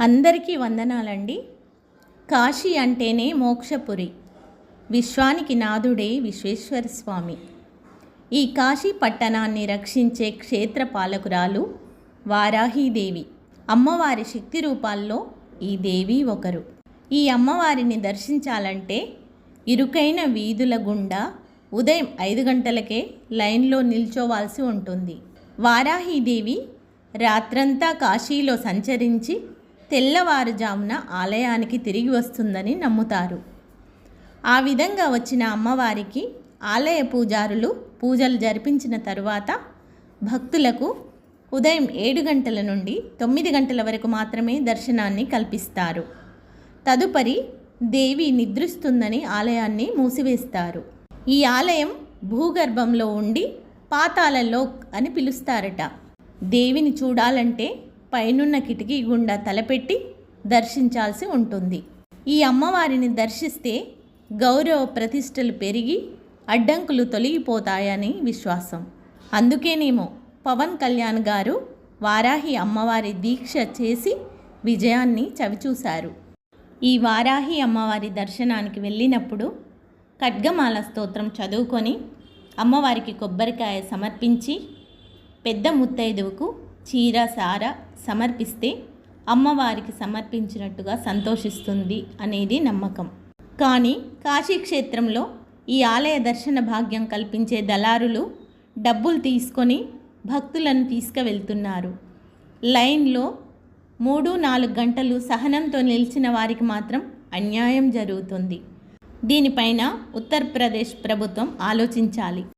అందరికీ వందనాలండి. కాశీ అంటేనే మోక్షపురి. విశ్వానికి నాథుడే విశ్వేశ్వర స్వామి ఈ కాశీ పట్టణాన్ని రక్షించే క్షేత్ర పాలకురాలు వారాహీదేవి. అమ్మవారి శక్తి రూపాల్లో ఈ దేవి ఒకరు. ఈ అమ్మవారిని దర్శించాలంటే ఇరుకైన వీధుల గుండా ఉదయం ఐదు గంటలకే లైన్లో నిల్చోవాల్సి ఉంటుంది. వారాహీదేవి రాత్రంతా కాశీలో సంచరించి తెల్లవారుజామున ఆలయానికి తిరిగి వస్తుందని నమ్ముతారు. ఆ విధంగా వచ్చిన అమ్మవారికి ఆలయ పూజారులు పూజలు జరిపించిన తరువాత భక్తులకు ఉదయం ఏడు గంటల నుండి తొమ్మిది గంటల వరకు మాత్రమే దర్శనాన్ని కల్పిస్తారు. తదుపరి దేవి నిద్రిస్తుందని ఆలయాన్ని మూసివేస్తారు. ఈ ఆలయం భూగర్భంలో ఉండి పాతాళలో అని పిలుస్తారట. దేవిని చూడాలంటే పైనున్న కిటికీ గుండా తలపెట్టి దర్శించాల్సి ఉంటుంది. ఈ అమ్మవారిని దర్శిస్తే గౌరవ ప్రతిష్టలు పెరిగి అడ్డంకులు తొలగిపోతాయని విశ్వాసం. అందుకేనేమో పవన్ కళ్యాణ్ గారు వారాహి అమ్మవారి దీక్ష చేసి విజయాన్ని చవిచూశారు. ఈ వారాహి అమ్మవారి దర్శనానికి వెళ్ళినప్పుడు ఖడ్గమాల స్తోత్రం చదువుకొని అమ్మవారికి కొబ్బరికాయ సమర్పించి పెద్ద ముత్తైదువుకు చీర సార సమర్పిస్తే అమ్మవారికి సమర్పించినట్టుగా సంతోషిస్తుంది అనేది నమ్మకం. కానీ కాశీక్షేత్రంలో ఈ ఆలయ దర్శన భాగ్యం కల్పించే దళారులు డబ్బులు తీసుకొని భక్తులను తీసుకువెళ్తున్నారు. లైన్లో మూడు నాలుగు గంటలు సహనంతో నిలిచిన వారికి మాత్రం అన్యాయం జరుగుతుంది. దీనిపైన ఉత్తరప్రదేశ్ ప్రభుత్వం ఆలోచించాలి.